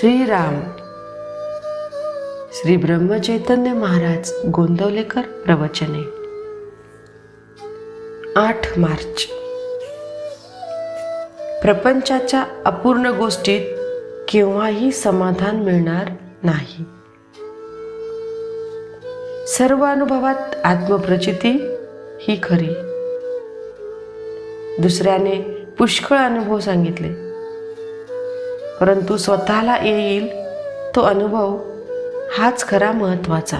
श्रीराम. श्री ब्रह्मचैतन्य महाराज गोंदवलेकर प्रवचने. आठ मार्च. प्रपंचाच्या अपूर्ण गोष्टीत केव्हाही समाधान मिळणार नाही. सर्व अनुभवात आत्मप्रचिती ही खरी. दुसऱ्याने पुष्कळ अनुभव सांगितले. परंतु स्वतःला येईल तो अनुभव हाच खरा महत्त्वाचा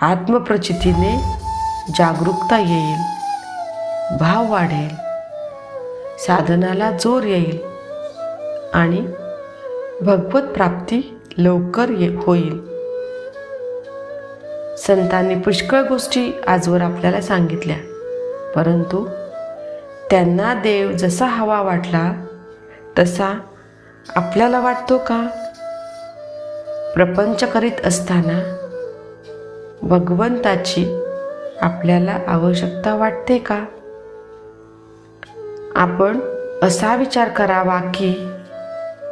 आत्मप्रचितीने जागरूकता येईल भाव वाढेल साधनाला जोर येईल आणि भगवत प्राप्ती लवकर ये होईल. संतांनी पुष्कळ गोष्टी आजवर आपल्याला सांगितल्या परंतु त्यांना देव जसा हवा वाटला तसा आपल्याला वाटतो का? प्रपंच करीत असताना भगवंताची आपल्याला आवश्यकता वाटते का? आपण असा विचार करावा की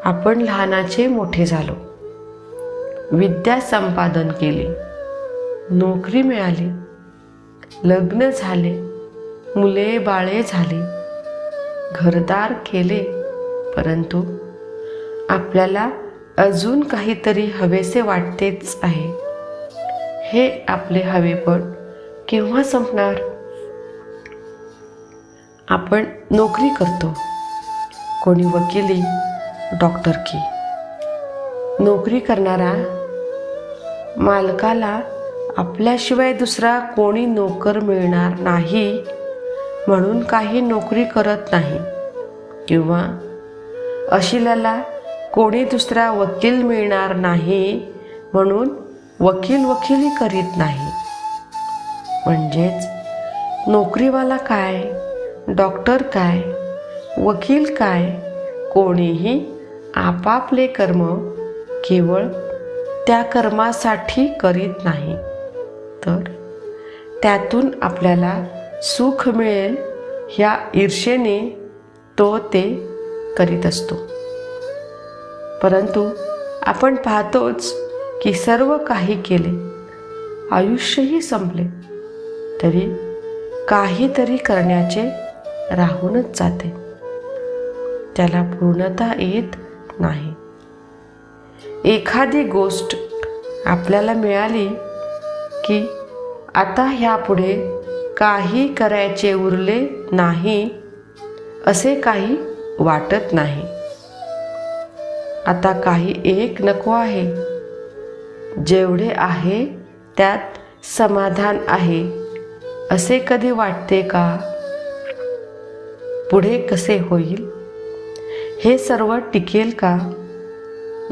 आपण लहानाचे मोठे झालो. विद्या संपादन केली. नोकरी मिळाली. लग्न झाले. मुले बाळे झाली. घरदार केले. परंतु आपल्याला अजून काहीतरी हवेसे वाटतेच आहे. हे आपले हवेपण केव्हा संपणार? आपण नोकरी करतो. कोणी वकिली डॉक्टर की. नोकरी करणारा मालकाला आपल्याशिवाय दुसरा कोणी नोकर मिळणार नाही म्हणून काही नोकरी करत नाही. किंवा अशिलाला कोणी दुसरा वकील मिळणार नाही म्हणून वकील वकिली करीत नाही. म्हणजेच नोकरीवाला काय डॉक्टर काय वकील काय कोणीही आपापले कर्म केवळ त्या कर्मासाठी करीत नाही. तर त्यातून आपल्याला सुख मिळेल ह्या ईर्षेने तो ते करीत असतो. परंतु आपण पाहतोच की सर्व काही केले. आयुष्यही संपले. तरी काहीतरी करण्याचे राहूनच जाते. त्याला पूर्णता येत नाही. एखादी गोष्ट आपल्याला मिळाली की आता ह्यापुढे काही करायचे उरले नाही असे काही वाटत नाही. आता काही एक नको आहे. जेवढे आहे त्यात समाधान आहे. असे कधी वाटते का? पुढे कसे होईल? हे सर्व टिकेल का?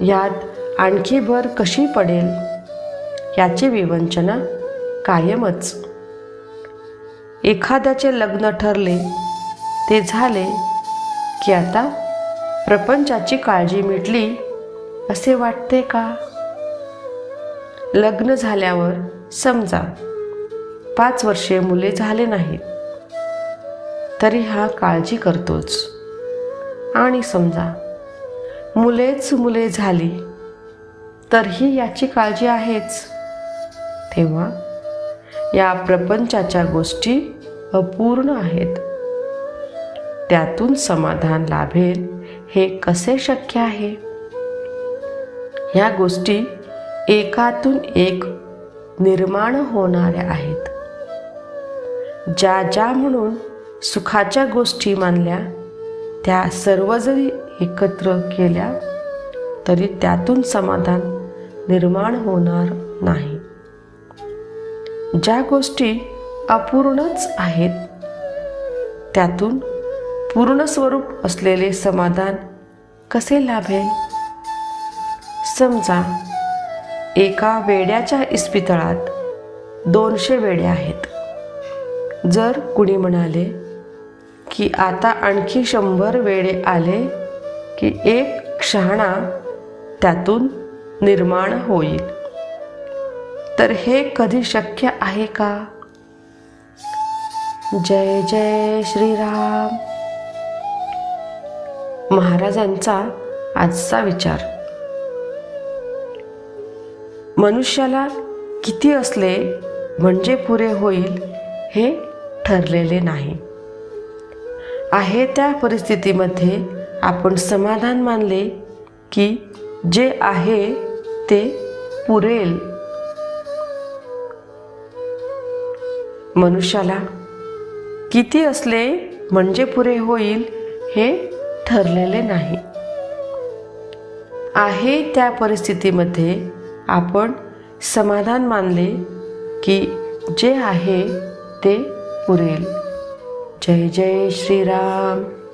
यात आणखी भर कशी पडेल? याची विवंचना कायमच. एखाद्याचे लग्न ठरले ते झाले की आता प्रपंचाची काळजी मिटली असे वाटते का? लग्न झाल्यावर समजा पाच वर्षे मुले झाले नाहीत तरी हा काळजी करतोच. आणि समजा मुलेच मुले झाली तरही याची काळजी आहेच. तेव्हा या प्रपंचाच्या गोष्टी अपूर्ण आहेत. त्यातून समाधान लाभेल. हे कसे शक्य आहे? ह्या गोष्टी एकातून एक निर्माण होणाऱ्या आहेत. ज्या ज्या म्हणून सुखाच्या गोष्टी मानल्या त्या सर्व जरी एकत्र केल्या तरी त्यातून समाधान निर्माण होणार नाही. ज्या गोष्टी अपूर्णच आहेत त्यातून पूर्ण स्वरूप असलेले समाधान कसे लाभेल? समजा एका वेड्याच्या इस्पितळात दोनशे वेडे आहेत. जर कुणी म्हणाले की आता आणखी शंभर वेडे आले की एक शहाणा त्यातून निर्माण होईल. तर हे कधी शक्य आहे का? जय जय श्रीराम. महाराजांचा आजचा विचार. मनुष्याला किती असले म्हणजे पुरे होईल हे ठरलेले नाही. आहे त्या परिस्थितीमध्ये आपण समाधान मानले की जे आहे ते पुरेल. मनुष्याला किती असले म्हणजे पुरे होईल हे ठरलेले नाही. आहे त्या परिस्थितीमध्ये आपण समाधान मानले की जे आहे ते पुरेल. जय जय श्रीराम.